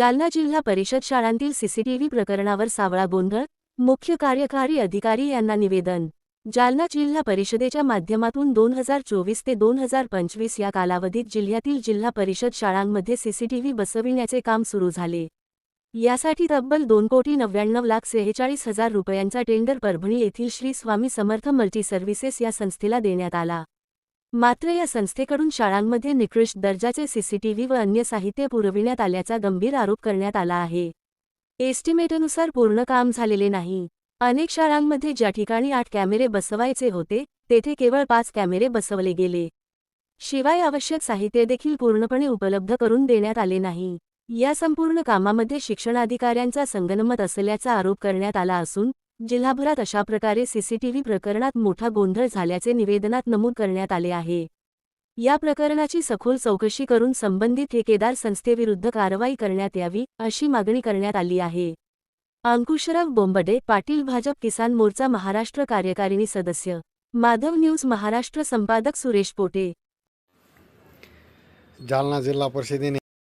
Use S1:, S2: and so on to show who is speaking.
S1: जालना जिल्हा परिषद शाळांतील सीसीटीव्ही प्रकरणावर सावळा गोंधळ मुख्य कार्यकारी अधिकारी यांना निवेदन. जालना जिल्हा परिषदेच्या माध्यमातून दोन हजार चोवीस ते दोन हजार पंचवीस या कालावधीत जिल्ह्यातील जिल्हा परिषद शाळांमध्ये सीसीटीव्ही बसविण्याचे काम सुरू झाले. यासाठी तब्बल दोन कोटी नव्याण्णव लाख सेहेचाळीस हजार रुपयांचा टेंडर परभणी येथील श्री स्वामी समर्थ मल्टी सर्व्हिसेस या संस्थेला देण्यात आला. मात्र या संस्थेकडून शाळांमध्ये निकृष्ट दर्जाचे सीसीटीव्ही व अन्य साहित्य पुरविण्यात आल्याचा गंभीर आरोप करण्यात आला आहे. एस्टिमेटनुसार पूर्ण काम झालेले नाही. अनेक शाळांमध्ये ज्या ठिकाणी आठ कॅमेरे बसवायचे होते तेथे केवळ पाच कॅमेरे बसवले गेले. शिवाय आवश्यक साहित्य देखील पूर्णपणे उपलब्ध करून देण्यात आले नाही. या संपूर्ण कामामध्ये शिक्षणाधिकाऱ्यांचा संगनमत असल्याचा आरोप करण्यात आला असून जिल्हाभरात अशा प्रकारे सीसीटीव्ही प्रकरणात मोठा गोंधळ झाल्याचे निवेदनात नमूद करण्यात आले आहे. या प्रकरणाची सखोल चौकशी करून संबंधित ठेकेदार संस्थेविरुद्ध कारवाई करण्यात यावी अशी मागणी करण्यात आली आहे. अंकुशराव बोंबडे पाटील भाजप किसान मोर्चा महाराष्ट्र कार्यकारिणी सदस्य. माधव न्यूज महाराष्ट्र संपादक सुरेश पोटे.
S2: जालना जिल्हा परिषदेने